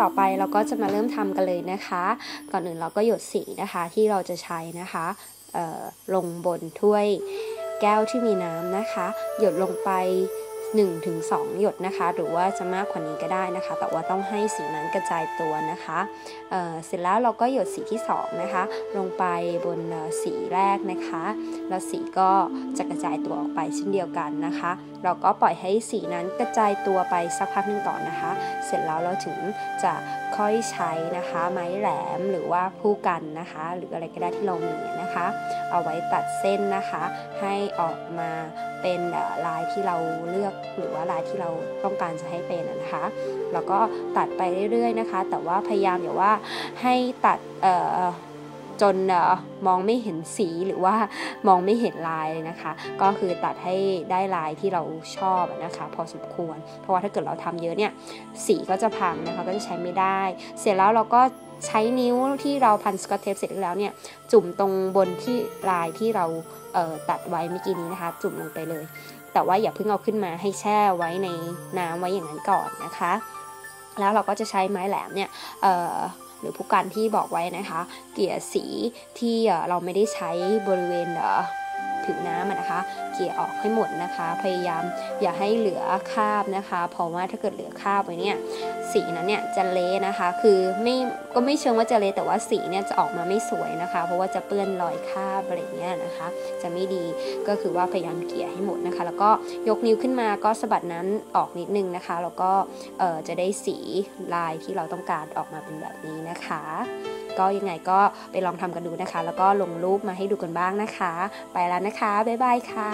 ต่อไปเราก็จะมาเริ่มทำกันเลยนะคะ ก่อนอื่นเราก็หยดสีนะคะที่เราจะใช้นะคะลงบนถ้วยแก้วที่มีน้ำนะคะ หยดลงไป 1-2 หยดนะคะ หรือว่าจะมากกว่านี้ก็ได้นะคะ แต่ว่าต้องให้สีนั้นกระจายตัวนะคะเเสร็จแล้วเราก็หยดสีที่2นะคะ ลงไปบนสีแรกนะคะ แล้วสีก็จะกระจายตัวออกไปเช่นเดียวกันนะคะเราก็ปล่อยให้สีนั้นกระจายตัวไปสักพักหนึ่งก่อนนะคะ เสร็จแล้วเราถึงจะค่อยใช้นะคะ ไม้แหลมหรือว่าผู้กันนะคะ หรืออะไรก็ได้ที่เรามีนะคะ เอาไว้ตัดเส้นนะคะ ให้ออกมาเป็นลายที่เราเลือกหรือว่าลายที่เราต้องการจะให้เป็นนะคะแล้วก็ตัดไปเรื่อยๆนะคะ แต่ว่าพยายามอย่าว่าให้ตัด จนมองไม่เห็นสีหรือว่ามองไม่เห็นลายนะคะ ก็คือตัดให้ได้ลายที่เราชอบนะคะ พอสมควร เพราะว่าถ้าเกิดเราทำเยอะเนี่ยสีก็จะพังนะคะก็จะใช้ไม่ได้ เสร็จแล้วเราก็ใช้นิ้วที่เราพันสกอตเทปเสร็จแล้วเนี่ยจุ่มตรงบนที่ลายที่เราเตัดไว้เมื่อกี้นี้นะคะ จุ่มลงไปเลย แต่ว่าอย่าเพิ่งเอาขึ้นมาให้แช่ไว้ในน้ำไว้อย่างนั้นก่อนนะคะ แล้วเราก็จะใช้ไม้แหลมเนี่ย หรือผู้กันที่บอกไว้นะคะ เกลี่ยสีที่เราไม่ได้ใช้บริเวณ ถึงน้ำนะคะ เกลี่ยออกให้หมดนะคะ พยายามอย่าให้เหลือคราบนะคะ เพราะว่าถ้าเกิดเหลือคราบไว้เนี่ยสีนั้นเนี่ยจะเละนะคะ คือไม่ก็ไม่เชิงว่าจะเละแต่ว่าสีเนี่ยจะออกมาไม่สวยนะคะ เพราะว่าจะเปื้อนรอยคราบอะไรเงี้ยนะคะ จะไม่ดีก็คือว่าพยายามเกลี่ยให้หมดนะคะ แล้วก็ยกนิ้วขึ้นมาก็สะบัดนั้นออกนิดนึงนะคะ แล้วก็จะได้สีลายที่เราต้องการออกมาเป็นแบบนี้นะคะ ก็ยังไงก็ไปลองทำกันดูนะคะ แล้วก็ลงรูปมาให้ดูกันบ้างนะคะ ไปแล้วนะคะนะคะ บ๊ายบายค่ะ